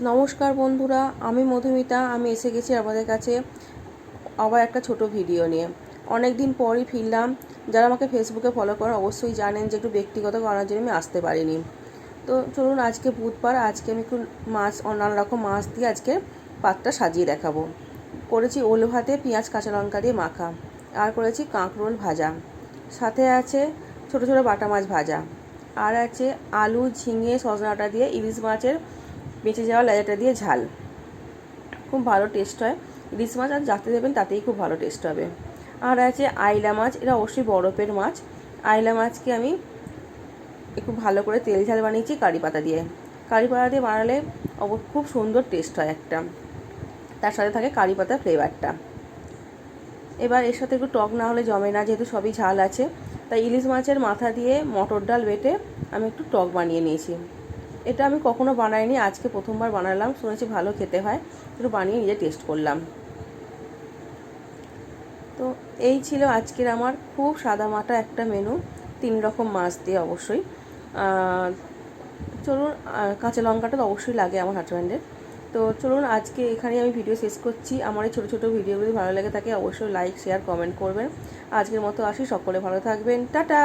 নমস্কার বন্ধুরা, আমি মধুমিতা, আমি এসে গেছি আপনাদের কাছে আবার একটা ছোট ভিডিও নিয়ে। অনেক দিন পরই ফিরলাম। যারা আমাকে ফেসবুকে ফলো করে অবশ্যই জানেন যে একটু ব্যক্তিগত কারণের জন্য আমি আসতে পারিনি। তো চলুন আজকে বুধবার, আজকে আমি একটু মাছ নানা রকম মাছ দিয়ে আজকে পাতটা সাজিয়ে দেখাবো। করেছি ওল ভাতে পেঁয়াজ, কাঁচা লঙ্কা দিয়ে মাখা। আর করেছি কাঁকরোল ভাজা। সাথে আছে ছোট ছোট বাটা মাছ ভাজা। আর আছে আলু, ঝিঙে সজনাটা দিয়ে ইলিশ মাছের বেঁচে যাওয়া লেজাটা দিয়ে ঝাল। খুব ভালো টেস্ট হয়। ইলিশ মাছ আর যাতে দেবেন তাতেই খুব ভালো টেস্ট হবে। আর আছে আইলা মাছ, এটা অবশ্যই বরফের মাছ। আইলা মাছকে আমি একটু ভালো করে তেল ঝাল বানিয়েছি কারি পাতা দিয়ে। কারি পাতা দিয়ে বানালে অব, খুব সুন্দর টেস্ট হয় একটা। তার সাথে থাকে কারি পাতা ফ্লেভারটা এবার এর সাথে একটু টক না হলে জমে না, যেহেতু সবই ঝাল আছে। তাই ইলিশ মাছের মাথা দিয়ে মটর ডাল বেটে আমি একটু টক বানিয়ে নিয়েছি। এটা আমি কখনো বানাইনি, আজকে প্রথমবার বানালাম, শুনেছি ভালো খেতে হয়, একটু বানিয়ে নিজে টেস্ট করলাম। তো এই ছিল আজকের আমার খুব সাদামাটা একটা মেনু তিন রকম মাছ দিয়ে অবশ্যই। চলুন কাঁচা লঙ্কাটা তো অবশ্যই লাগে আমার হাজব্যান্ডের তো চলুন, আজকে এখানে আমি ভিডিও শেষ করছি। আমার এই ছোটো ছোটো ভিডিওগুলি ভালো লেগে থাকে, অবশ্যই লাইক শেয়ার কমেন্ট করবেন। আজকের মতো আসি, সকলে ভালো থাকবেন। টাটা!